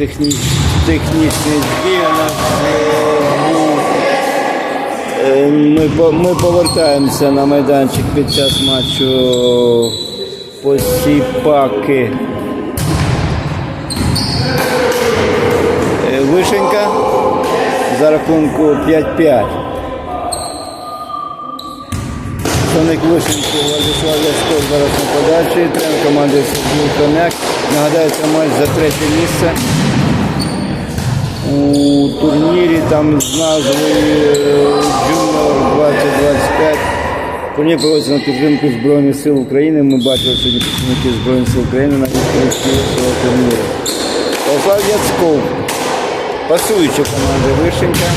техні... технічний збір. Е, Ми, ми повертаємося на майданчик під час матчу Посіпаки. Е, Вишенька за рахунку 5-5. Представник Вишеньки Владислав Ляшко зараз на подачі. Тренер команди Сергій Коняк. Нагадаю, матч за третє місце. У турнірі там з назвою Junior 2025. Турнір проводиться на підтримку Збройних сил України. Ми бачили сьогодні представників Збройних сил України на відкритті цього турніру. Яцков, пасуюча команда Вишенька.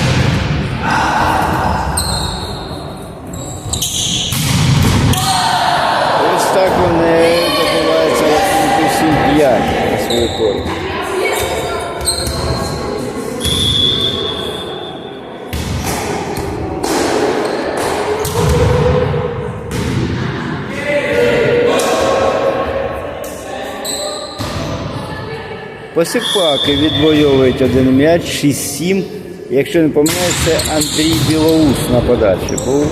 Посипаки відвоюють один м'яч, 6-7. Якщо не помиляюсь, це Андрій Білоус на подачі був.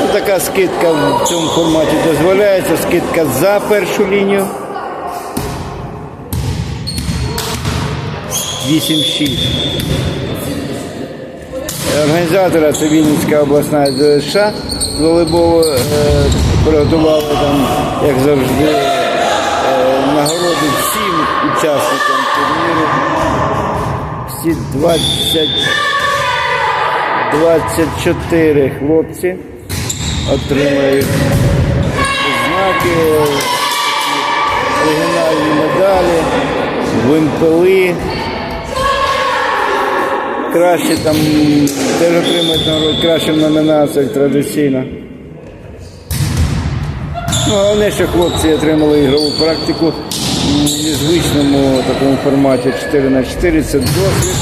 Ну, Така скидка в цьому форматі дозволяється. Скидка за першу лінію. 8-6. Організатора це Вінницька обласна з волейболу е, приготували там, як завжди, нагороди всім учасникам турніру. Всі 20, 24 хлопці отримають знаки, оригінальні медалі, вимпели. Краще там теж отримують нагороду, краще в номінаціях традиційно. Головне, що хлопці отримали ігрову практику в незвичному такому форматі 4 на 4 це досвід.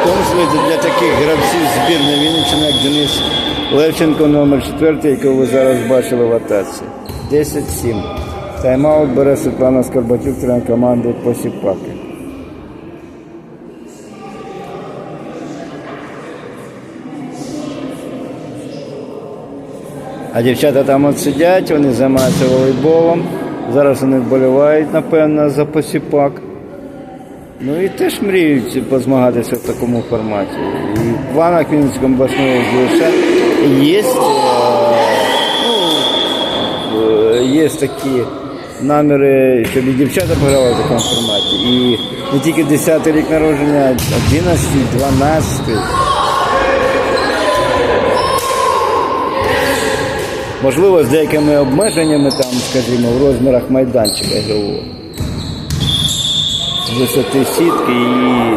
В тому числі для таких гравців збірної Вінниччини, як Денис Левченко, номер 4, якого ви зараз бачили в атаці. 10-7. Тайм-аут бере Світлана Скорбатюк, тренер команди Посіпаки. А дівчата там от сидять, вони займаються волейболом. Зараз вони вболівають, напевно, за посіпак. Ну і теж мріють позмагатися в такому форматі. І в планах Вінницького обласного ЗВШ є, е, ну, е, є такі наміри, щоб і дівчата пограли в такому форматі. І не тільки 10 рік народження, а 11, 12. Можливо, з деякими обмеженнями, там, скажімо, в розмірах майданчика ігрового. Висоти сітки і.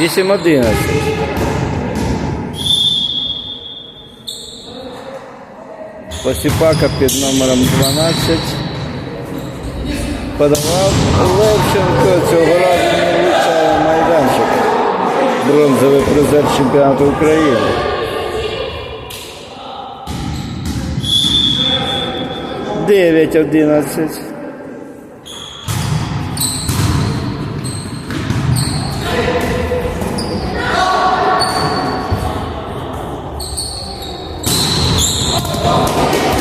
Вісім одинадцять. Посіпака під номером 12. Подавав Левченко, цього разу не влучає майданчик бронзовий призер чемпіонату України. Дев'ять одинадцять. Oh!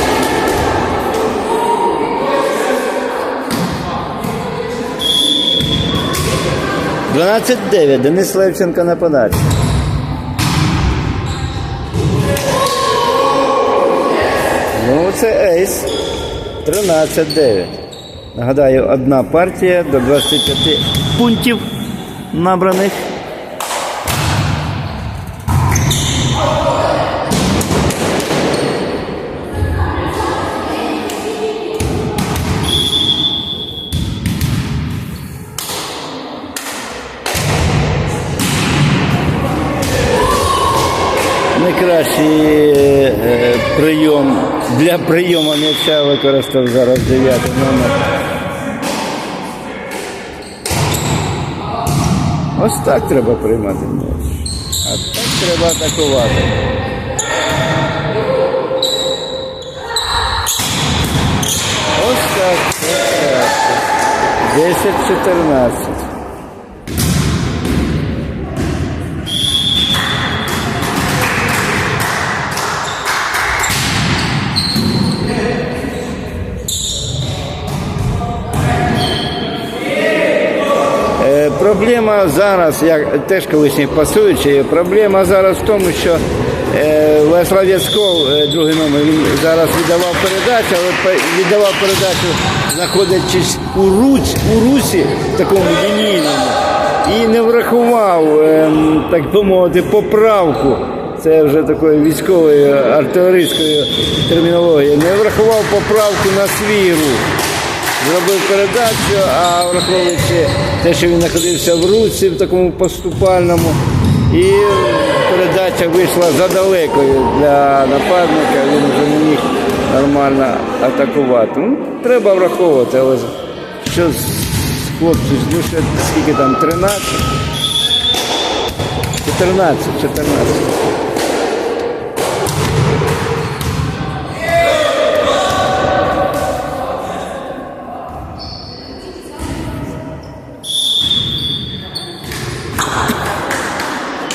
12-9. Денис Левченко на подачі. Ну, це ейс. 13-9. Нагадаю, одна партія до 25 пунктів набраних. найкращий е, прийом для прийому м'яча використав зараз 9 номер. Ось так треба приймати м'яч. А так треба атакувати. Ось так. 10-14. Проблема зараз, як теж колишній пасуючий, проблема зараз в тому, що е, Владислав Яцков, е, другий номер, він зараз віддавав передачу, але віддавав передачу, знаходячись у, руць, у русі, такому лінійному, і не врахував, ем, так би мовити, поправку. Це вже такою військовою артилерійською термінологією. Не врахував поправку на свій рух зробив передачу, а враховуючи те, що він знаходився в руці в такому поступальному, і передача вийшла задалекою для нападника, він вже не міг нормально атакувати. Ну, треба враховувати, але що з хлопців, ну ще скільки там, 13? 14, 14.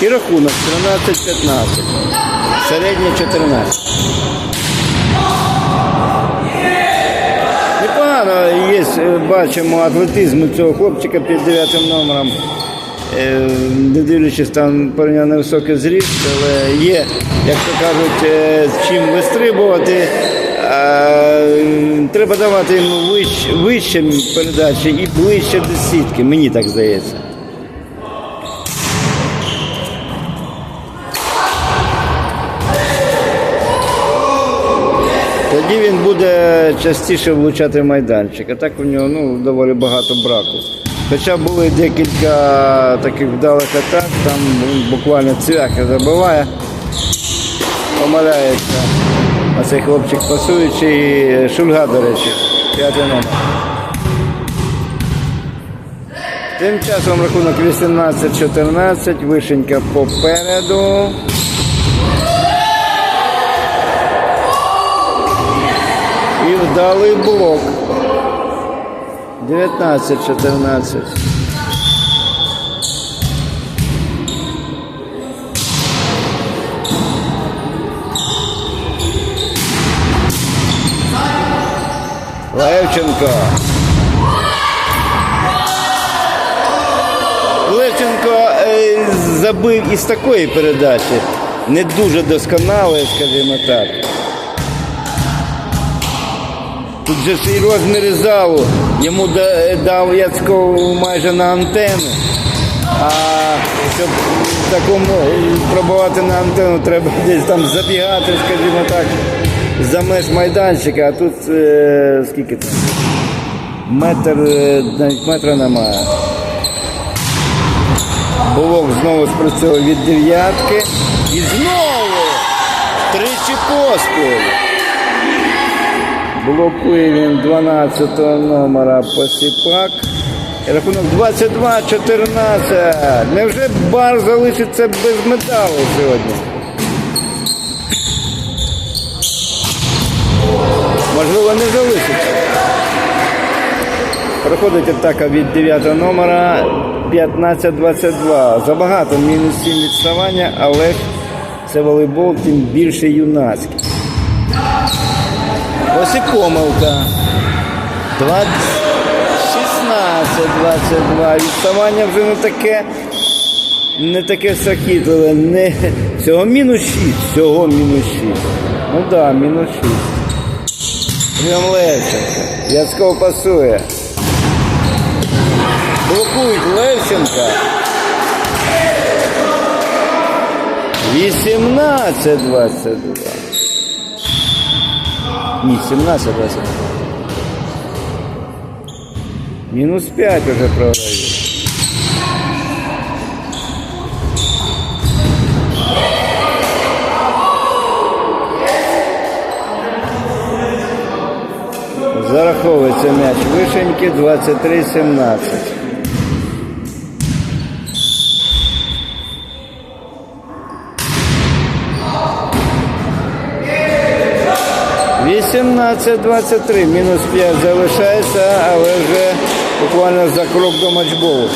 І рахунок 13-15. Середнє 14. Непогано є, бачимо атлетизм цього хлопчика під 9 номером. Е, Не дивлячись там порівняно невисокий зріст, але є, як то кажуть, е, з чим вистрибувати. Треба давати йому вище, вище передачі і ближче до сітки, мені так здається. Тоді він буде частіше влучати в майданчик. А так у нього ну, доволі багато браку. Хоча були декілька таких вдалих атак, там буквально цвяхи забиває, помиляється. А цей хлопчик пасуючий Шульга, до речі, п'ятий номер. Тим часом рахунок 18-14, вишенька попереду. Вдалий блок. 19-14. Левченко. Левченко е, забив із такої передачі. Не дуже досконалої, скажімо так. Тут же ж і розміри залу. Йому дав Яцьков майже на антенну. А щоб такому е, пробувати на антенну, треба десь там забігати, скажімо так, за меж майданчика, а тут е, скільки там? Метр, е, навіть метра немає. Блок знову спрацьовує від дев'ятки. І знову тричі поспіль. Блокує він 12 номера Посіпак. Рахунок 22-14. Невже бар залишиться без металу сьогодні? Можливо, не залишиться. Проходить атака від 9 номера 15-22. Забагато мінус 7 відставання, але це волейбол, тим більше юнацький. Ось і помилка. 20, 16-22. Відставання вже не таке, не таке сахітливе. Не, всього мінус 6. Всього мінус 6. Ну так, да, мінус 6. Прям Левченко. Яцков пасує. Блокують Левченка. 18-22. Ні, 17 20. Мінус 5 уже програють. Зараховується м'яч вишеньки 23-17. Вісімнадцять 23 мінус 5 залишається, але вже буквально за крок до матчболу.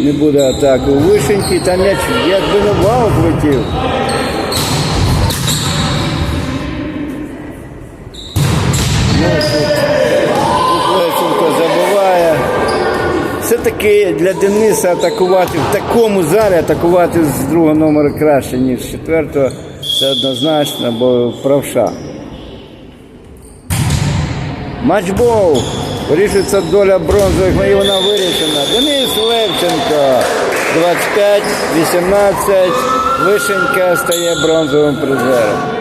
Не буде атаки у вишеньки, там м'яч як би на влетів. летів. Ну, тут Лещенко забиває. Все-таки для Дениса атакувати в такому залі атакувати з другого номера краще, ніж з четвертого. Це однозначно, бо правша. Матчбол. Вирішується доля бронзових і вона вирішена. Денис Левченко. 25-18. Вишенька стає бронзовим призером.